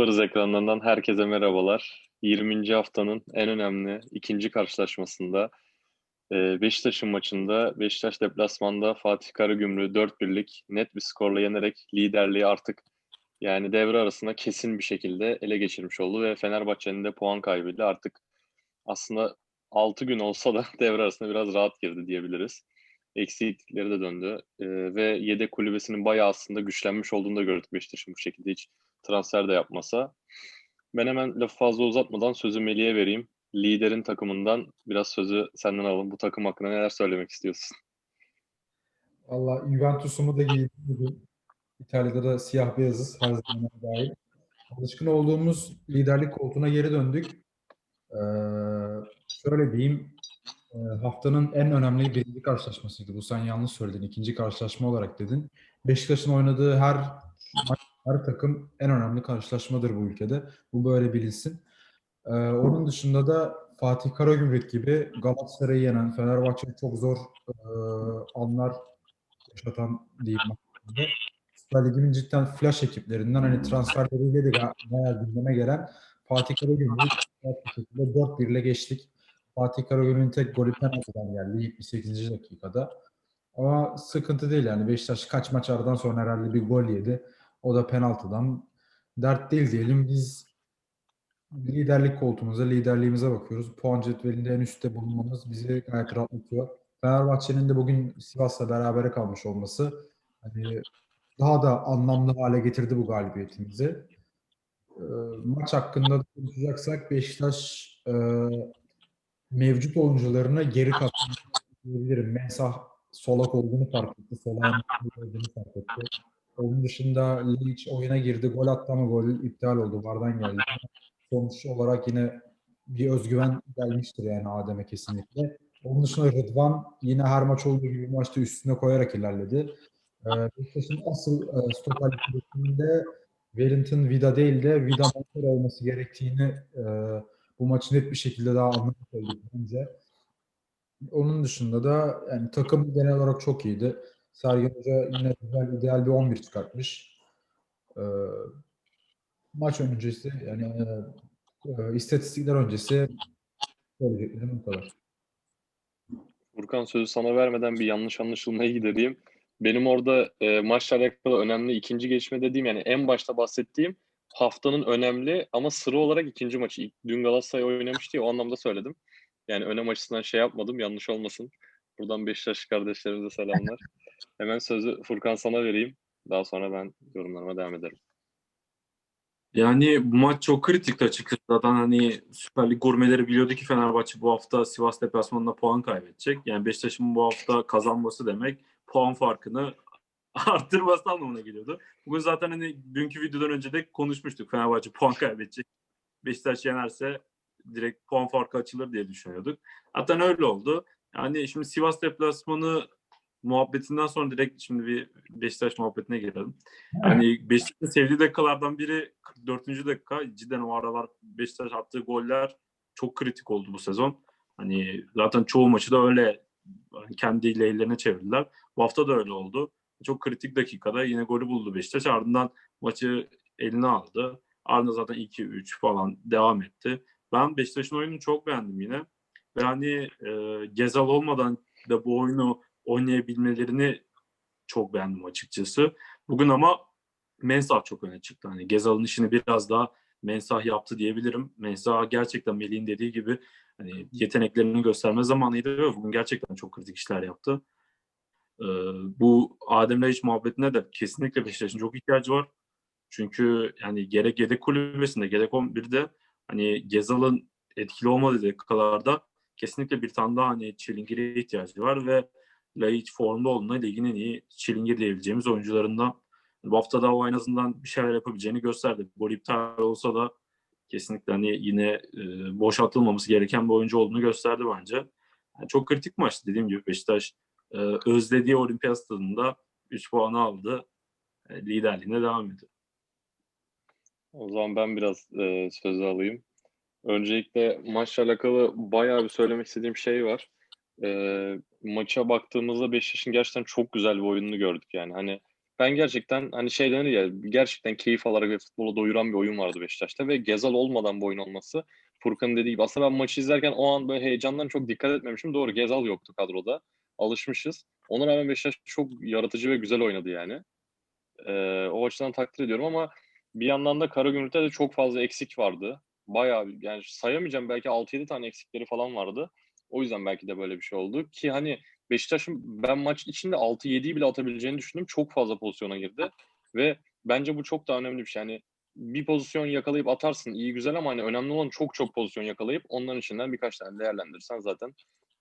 Varız ekranlarından herkese merhabalar. 20. haftanın en önemli ikinci karşılaşmasında e, Beşiktaş'ın maçında Beşiktaş deplasmanda Fatih Karagümrük'ü 4-1'lik net bir skorla yenerek liderliği artık yani devre arasında kesin bir şekilde ele geçirmiş oldu ve Fenerbahçe'nin de puan kaybıyla artık aslında 6 gün olsa da devre arasında biraz rahat girdi diyebiliriz. Eksiklikleri de döndü ee, ve yedek kulübesinin bayağı aslında güçlenmiş olduğunu da gördük Beşiktaş'ın bu şekilde hiç transfer de yapmasa. Ben hemen lafı fazla uzatmadan sözü Melih'e vereyim. Liderin takımından biraz sözü senden alalım. Bu takım hakkında neler söylemek istiyorsun? Valla Juventus'umu da giydim. İtalya'da da siyah beyazız her zaman dahil. Alışkın olduğumuz liderlik koltuğuna geri döndük. Ee, şöyle diyeyim, e, haftanın en önemli birinci karşılaşmasıydı. Bu sen yanlış söyledin. İkinci karşılaşma olarak dedin. Beşiktaş'ın oynadığı her maç, her takım en önemli karşılaşmadır bu ülkede. Bu böyle bilinsin. Ee, onun dışında da Fatih Karagümrük gibi Galatasaray'ı yenen, Fenerbahçe'yi çok zor e, anlar yaşatan diyeyim. Süper Lig'in cidden flash ekiplerinden hani transferleriyle de bayağı gündeme gelen Fatih Karagümrük'ü bir şekilde 4-1 ile geçtik. Fatih Karagümrük'ün tek golü penaltıdan geldi 78. dakikada. Ama sıkıntı değil yani Beşiktaş kaç maç aradan sonra herhalde bir gol yedi. O da penaltıdan. Dert değil diyelim. Biz liderlik koltuğumuza, liderliğimize bakıyoruz. Puan cetvelinde en üstte bulunmamız bizi gayet rahatlatıyor. Fenerbahçe'nin de bugün Sivas'la berabere kalmış olması hani daha da anlamlı hale getirdi bu galibiyetimizi. E, maç hakkında konuşacaksak Beşiktaş e, mevcut oyuncularına geri diyebilirim. Mensah solak olduğunu fark etti. Solak olduğunu fark etti. Onun dışında Lic oyuna girdi. Gol attı ama gol iptal oldu. Vardan geldi. Sonuç olarak yine bir özgüven gelmiştir yani Adem'e kesinlikle. Onun dışında Rıdvan yine her maç olduğu gibi maçta üstüne koyarak ilerledi. Ee, Beşiktaş'ın asıl e, stoper Wellington Vida değil de Vida Montero olması gerektiğini e, bu maçı net bir şekilde daha olduk bence. Onun dışında da yani takım genel olarak çok iyiydi. Sergen Hoca yine güzel, ideal bir 11 çıkartmış. Ee, maç öncesi yani e, e, istatistikler öncesi söyleyeceklerim bu kadar. Furkan sözü sana vermeden bir yanlış anlaşılmayı gidereyim. Benim orada e, maçla alakalı önemli ikinci gelişme dediğim yani en başta bahsettiğim haftanın önemli ama sıra olarak ikinci maçı. Dün Galatasaray oynamıştı ya o anlamda söyledim. Yani önem açısından şey yapmadım yanlış olmasın. Buradan Beşiktaş kardeşlerimize selamlar. Hemen sözü Furkan sana vereyim. Daha sonra ben yorumlarıma devam ederim. Yani bu maç çok kritikti açıkçası. Zaten hani Süper Lig gurmeleri biliyordu ki Fenerbahçe bu hafta Sivas deplasmanında puan kaybedecek. Yani Beşiktaş'ın bu hafta kazanması demek puan farkını arttırması anlamına geliyordu. Bugün zaten hani dünkü videodan önce de konuşmuştuk. Fenerbahçe puan kaybedecek. Beşiktaş yenerse direkt puan farkı açılır diye düşünüyorduk. Hatta öyle oldu. Yani şimdi Sivas deplasmanı muhabbetinden sonra direkt şimdi bir Beşiktaş muhabbetine girelim. Yani Beşiktaş'ın sevdiği dakikalardan biri 44. dakika. Cidden o aralar Beşiktaş attığı goller çok kritik oldu bu sezon. Hani zaten çoğu maçı da öyle hani kendi lehlerine çevirdiler. Bu hafta da öyle oldu. Çok kritik dakikada yine golü buldu Beşiktaş. Ardından maçı eline aldı. Ardından zaten 2-3 falan devam etti. Ben Beşiktaş'ın oyununu çok beğendim yine. Ve hani e, Gezal olmadan da bu oyunu oynayabilmelerini çok beğendim açıkçası. Bugün ama Mensah çok öne çıktı. Hani Gezal'ın işini biraz daha Mensah yaptı diyebilirim. Mensah gerçekten Melih'in dediği gibi hani yeteneklerini gösterme zamanıydı ve bugün gerçekten çok kritik işler yaptı. Ee, bu Adem'le hiç muhabbetine de kesinlikle Beşiktaş'ın çok ihtiyacı var. Çünkü yani gerek yedek kulübesinde gerek 11'de hani Gezal'ın etkili olmadığı dakikalarda kesinlikle bir tane daha hani Çilingir'e ihtiyacı var ve Laiç formda olduğunda ligin en iyi Çilingir diyebileceğimiz oyuncularından. Bu hafta da o en azından bir şeyler yapabileceğini gösterdi. Gol iptal olsa da kesinlikle hani yine e, boşaltılmaması gereken bir oyuncu olduğunu gösterdi bence. Yani çok kritik maçtı dediğim gibi Beşiktaş e, özlediği olimpiyat stadında 3 puanı aldı. E, liderliğine devam ediyor. O zaman ben biraz e, sözü alayım. Öncelikle maçla alakalı bayağı bir söylemek istediğim şey var. E, maça baktığımızda Beşiktaş'ın gerçekten çok güzel bir oyununu gördük yani. Hani ben gerçekten hani şey denir ya gerçekten keyif alarak ve futbola doyuran bir oyun vardı Beşiktaş'ta ve Gezal olmadan bu oyun olması Furkan'ın dediği gibi aslında ben maçı izlerken o an böyle heyecandan çok dikkat etmemişim. Doğru Gezal yoktu kadroda. Alışmışız. Ona rağmen Beşiktaş çok yaratıcı ve güzel oynadı yani. Ee, o açıdan takdir ediyorum ama bir yandan da Karagümrük'te de çok fazla eksik vardı. Bayağı yani sayamayacağım belki 6-7 tane eksikleri falan vardı. O yüzden belki de böyle bir şey oldu. Ki hani Beşiktaş'ın ben maç içinde 6-7'yi bile atabileceğini düşündüm. Çok fazla pozisyona girdi. Ve bence bu çok da önemli bir şey. Yani bir pozisyon yakalayıp atarsın iyi güzel ama hani önemli olan çok çok pozisyon yakalayıp onların içinden birkaç tane değerlendirirsen zaten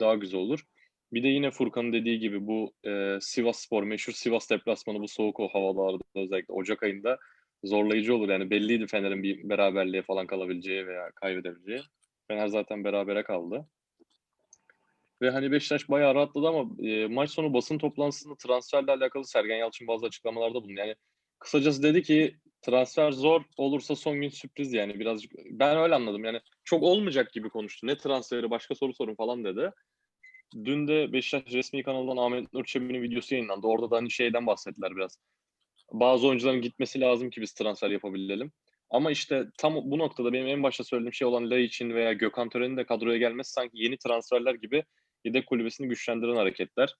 daha güzel olur. Bir de yine Furkan'ın dediği gibi bu e, Sivas Spor, meşhur Sivas deplasmanı bu soğuk o havalarda özellikle Ocak ayında zorlayıcı olur. Yani belliydi Fener'in bir beraberliğe falan kalabileceği veya kaybedebileceği. Fener zaten berabere kaldı. Ve hani Beşiktaş bayağı rahatladı ama e, maç sonu basın toplantısında transferle alakalı Sergen Yalçın bazı açıklamalarda bulundu. Yani kısacası dedi ki transfer zor olursa son gün sürpriz yani birazcık ben öyle anladım yani çok olmayacak gibi konuştu. Ne transferi başka soru sorun falan dedi. Dün de Beşiktaş resmi kanalından Ahmet Nur Çebi'nin videosu yayınlandı. Orada da hani şeyden bahsettiler biraz. Bazı oyuncuların gitmesi lazım ki biz transfer yapabilelim. Ama işte tam bu noktada benim en başta söylediğim şey olan Lay için veya Gökhan Tören'in de kadroya gelmesi sanki yeni transferler gibi yedek kulübesini güçlendiren hareketler.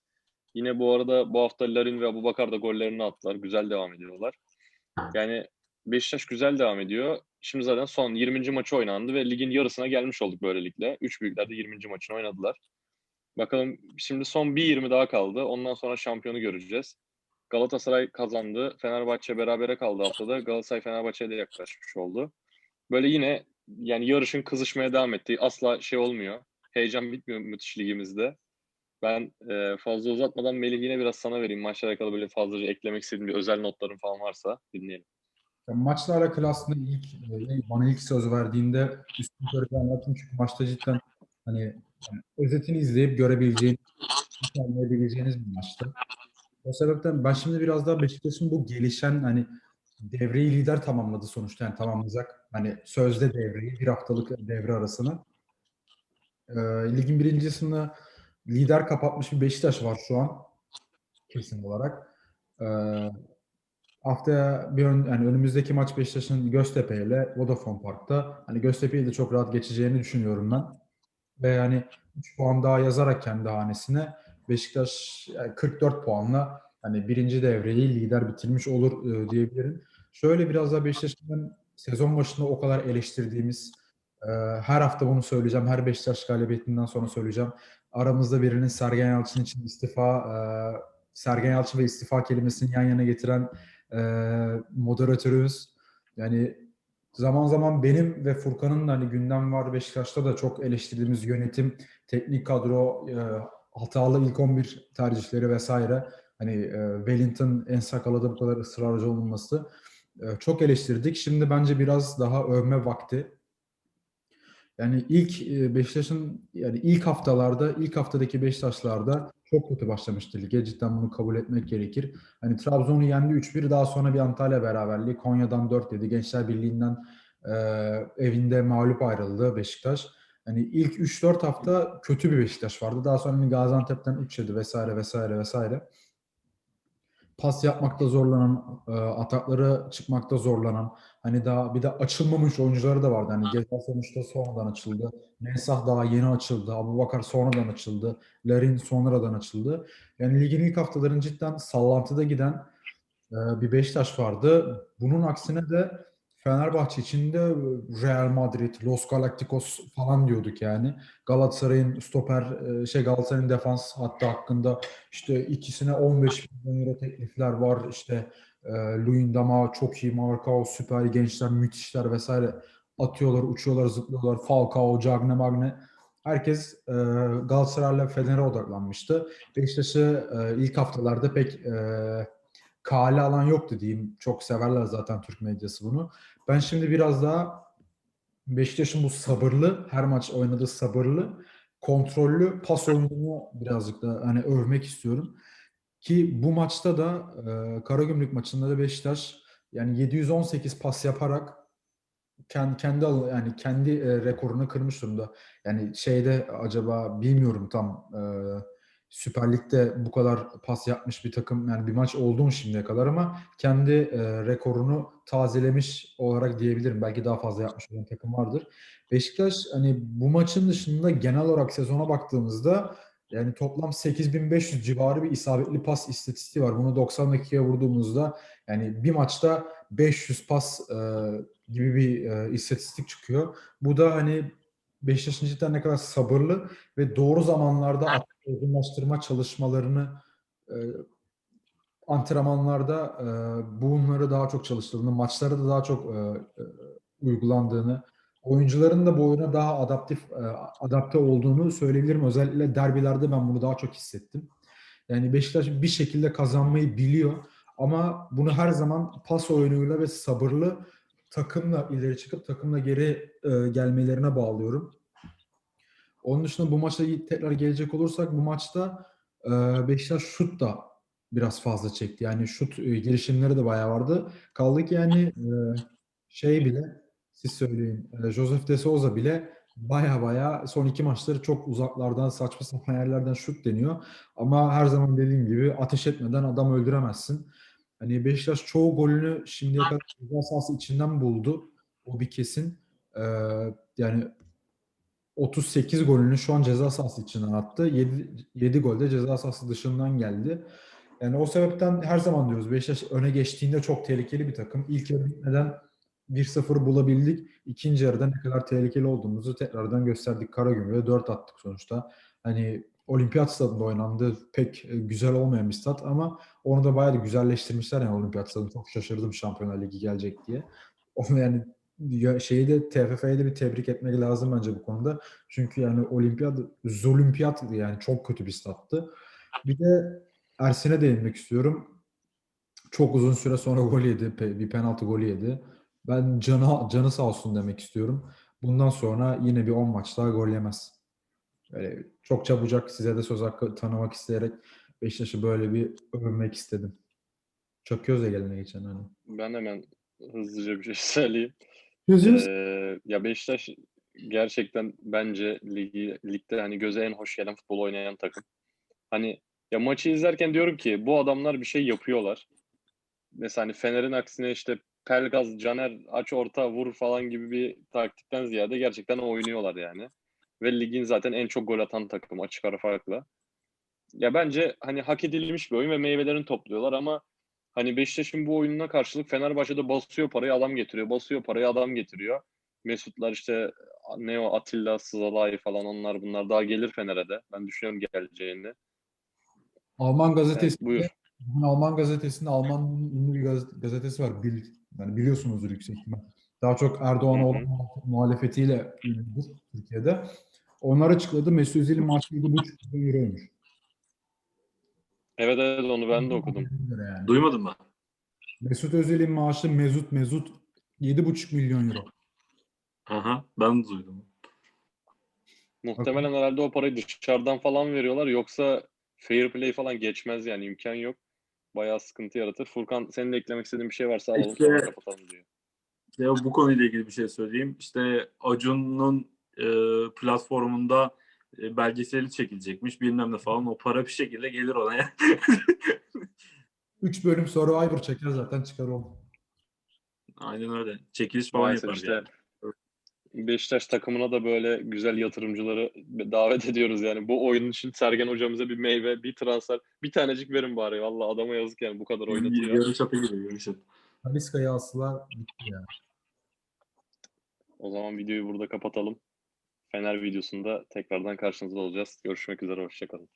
Yine bu arada bu hafta Larin ve Abubakar da gollerini attılar. Güzel devam ediyorlar. Yani Beşiktaş güzel devam ediyor. Şimdi zaten son 20. maçı oynandı ve ligin yarısına gelmiş olduk böylelikle. Üç büyükler de 20. maçını oynadılar. Bakalım şimdi son bir 20 daha kaldı. Ondan sonra şampiyonu göreceğiz. Galatasaray kazandı. Fenerbahçe berabere kaldı haftada. Galatasaray Fenerbahçe'ye de yaklaşmış oldu. Böyle yine yani yarışın kızışmaya devam ettiği asla şey olmuyor. Heyecan bitmiyor müthiş ligimizde. Ben e, fazla uzatmadan Melih yine biraz sana vereyim. Maçla alakalı böyle fazlaca eklemek istediğin bir özel notların falan varsa dinleyelim. Ya maçla alakalı aslında ilk e, bana ilk söz verdiğinde üstün körü anlattım çünkü maçta cidden hani yani özetini izleyip görebileceğiniz, anlayabileceğiniz bir maçtı. O sebepten ben şimdi biraz daha Beşiktaş'ın bu gelişen hani devreyi lider tamamladı sonuçta yani tamamlayacak. Hani sözde devreyi bir haftalık devre arasını. Ee, ligin birincisinde lider kapatmış bir Beşiktaş var şu an kesin olarak. Ee, haftaya bir ön, yani önümüzdeki maç Beşiktaş'ın Göztepe ile Vodafone Park'ta. Hani Göztepe'yi de çok rahat geçeceğini düşünüyorum ben. Ve yani 3 puan daha yazarak kendi hanesine Beşiktaş yani 44 puanla hani birinci devreyi lider bitirmiş olur e, diyebilirim. Şöyle biraz daha Beşiktaş'ın sezon başında o kadar eleştirdiğimiz e, her hafta bunu söyleyeceğim. Her Beşiktaş galibiyetinden sonra söyleyeceğim. Aramızda birinin Sergen Yalçın için istifa e, Sergen Yalçın ve istifa kelimesini yan yana getiren e, moderatörümüz. Yani zaman zaman benim ve Furkan'ın hani gündem var Beşiktaş'ta da çok eleştirdiğimiz yönetim, teknik kadro, e, hatalı ilk 11 tercihleri vesaire. Hani Wellington en sakalada bu kadar ısrarcı olunması çok eleştirdik. Şimdi bence biraz daha övme vakti. Yani ilk e, Beşiktaş'ın yani ilk haftalarda, ilk haftadaki Beşiktaşlarda çok kötü başlamıştı lige. Cidden bunu kabul etmek gerekir. Hani Trabzon'u yendi 3-1 daha sonra bir Antalya beraberliği. Konya'dan 4 yedi. Gençler Birliği'nden e, evinde mağlup ayrıldı Beşiktaş. Hani ilk 3-4 hafta kötü bir Beşiktaş vardı. Daha sonra Gaziantep'ten 3 yedi vesaire vesaire vesaire. Pas yapmakta zorlanan, e, atakları çıkmakta zorlanan, hani daha bir de açılmamış oyuncuları da vardı. Hani Gezal sonuçta sonradan açıldı. Mensah daha yeni açıldı. Abubakar sonradan açıldı. Larin sonradan açıldı. Yani ligin ilk haftaların cidden sallantıda giden e, bir Beşiktaş vardı. Bunun aksine de Fenerbahçe içinde Real Madrid, Los Galacticos falan diyorduk yani. Galatasaray'ın stoper, e, şey Galatasaray'ın defans hattı hakkında işte ikisine 15 milyon euro teklifler var. İşte e, Luyendama çok iyi, Marcao süper gençler, müthişler vesaire atıyorlar, uçuyorlar, zıplıyorlar. Falcao, Cagne Magne. Herkes e, Galatasaray'la Fener'e odaklanmıştı. Beşiktaş'ı e, ilk haftalarda pek e, kale alan yoktu diyeyim. Çok severler zaten Türk medyası bunu. Ben şimdi biraz daha Beşiktaş'ın bu sabırlı, her maç oynadığı sabırlı, kontrollü pas oyununu birazcık da hani övmek istiyorum. Ki bu maçta da e, Karagümrük maçında da Beşiktaş yani 718 pas yaparak kendi kendi yani kendi e, rekorunu kırmış durumda. Yani şeyde acaba bilmiyorum tam e, Süper Lig'de bu kadar pas yapmış bir takım yani bir maç oldu mu şimdiye kadar ama kendi e, rekorunu tazelemiş olarak diyebilirim. Belki daha fazla yapmış olan takım vardır. Beşiktaş hani bu maçın dışında genel olarak sezona baktığımızda yani toplam 8500 civarı bir isabetli pas istatistiği var. Bunu 90 dakikaya vurduğumuzda yani bir maçta 500 pas e, gibi bir e, istatistik çıkıyor. Bu da hani Beşiktaş'ın cidden ne kadar sabırlı ve doğru zamanlarda olgunlaştırma çalışmalarını e, antrenmanlarda e, bunları daha çok çalıştığını, maçlara da daha çok e, e, uygulandığını, oyuncuların da bu oyuna daha adaptif e, adapte olduğunu söyleyebilirim. Özellikle derbilerde ben bunu daha çok hissettim. Yani Beşiktaş bir şekilde kazanmayı biliyor ama bunu her zaman pas oyunuyla ve sabırlı takımla ileri çıkıp takımla geri e, gelmelerine bağlıyorum. Onun dışında bu maçta tekrar gelecek olursak bu maçta e, Beşiktaş şut da biraz fazla çekti. Yani şut e, girişimleri de bayağı vardı. Kaldı ki yani e, şey bile siz söyleyin e, Joseph de Souza bile baya baya son iki maçları çok uzaklardan saçma sapan yerlerden şut deniyor. Ama her zaman dediğim gibi ateş etmeden adam öldüremezsin. Hani Beşiktaş çoğu golünü şimdiye kadar ceza sahası içinden buldu. O bir kesin. Ee, yani 38 golünü şu an ceza sahası içinden attı. 7, 7 gol de ceza sahası dışından geldi. Yani o sebepten her zaman diyoruz Beşiktaş öne geçtiğinde çok tehlikeli bir takım. İlk yarı bitmeden 1-0 bulabildik. İkinci yarıda ne kadar tehlikeli olduğumuzu tekrardan gösterdik. Karagümrük'e 4 attık sonuçta. Hani olimpiyat stadında oynandı. Pek e, güzel olmayan bir stat ama onu da bayağı da güzelleştirmişler yani olimpiyat stadını. Çok şaşırdım Şampiyonlar Ligi gelecek diye. Onu yani ya şeyi de TFF'ye de bir tebrik etmek lazım bence bu konuda. Çünkü yani olimpiyat, zolimpiyat yani çok kötü bir stattı. Bir de Ersin'e değinmek istiyorum. Çok uzun süre sonra gol yedi. Bir penaltı golü yedi. Ben canı, canı sağ olsun demek istiyorum. Bundan sonra yine bir 10 maç daha gol yemez. Böyle çok çabucak size de söz hakkı tanımak isteyerek Beşiktaş'ı böyle bir övmek istedim. Çakıyoruz ya gelene geçen hani. Ben hemen hızlıca bir şey söyleyeyim. Ee, ya Beşiktaş gerçekten bence ligi, ligde hani göze en hoş gelen futbol oynayan takım. Hani ya maçı izlerken diyorum ki bu adamlar bir şey yapıyorlar. Mesela hani Fener'in aksine işte Pelgaz, Caner aç orta vur falan gibi bir taktikten ziyade gerçekten oynuyorlar yani. Ve ligin zaten en çok gol atan takım açık ara farkla. Ya bence hani hak edilmiş bir oyun ve meyvelerini topluyorlar ama hani Beşiktaş'ın bu oyununa karşılık Fenerbahçe'de basıyor parayı adam getiriyor. Basıyor parayı adam getiriyor. Mesutlar işte ne o Atilla, Sızalay falan onlar bunlar daha gelir Fener'e de. Ben düşünüyorum geleceğini. Alman Evet, gazetesi buyur. Bugün Alman gazetesinde Alman ünlü bir gaz- gazetesi var. Bil, yani biliyorsunuzdur yüksek ihtimal. Daha çok Erdoğan'a olan muhalefetiyle ünlüdür Türkiye'de. Onlar açıkladı. Mesut Özil'in maaşı 7,5 milyon euroymuş. Evet evet onu ben de okudum. Yani. Duymadın mı? Mesut Özil'in maaşı Mezut Mezut 7,5 milyon euro. Aha, ben de duydum. Muhtemelen herhalde o parayı dışarıdan falan veriyorlar. Yoksa fair play falan geçmez yani imkan yok. Bayağı sıkıntı yaratır. Furkan senin de eklemek istediğin bir şey varsa alalım İşte- sonra kapatalım diyor. Ya bu konuyla ilgili bir şey söyleyeyim. İşte Acun'un e, platformunda belgeseli çekilecekmiş bilmem ne falan. O para bir şekilde gelir ona ya. 3 bölüm Survivor çeker zaten çıkar o. Aynen öyle. Çekiliş falan Maalesef yapar işte yani. Beşiktaş takımına da böyle güzel yatırımcıları davet ediyoruz yani. Bu oyun için Sergen hocamıza bir meyve, bir transfer, bir tanecik verin bari. Valla adama yazık yani bu kadar oynatıyor. Yarı çapı gibi yarı çapı. Taliska'yı asla bitti ya. O zaman videoyu burada kapatalım. Fener videosunda tekrardan karşınızda olacağız. Görüşmek üzere, hoşçakalın.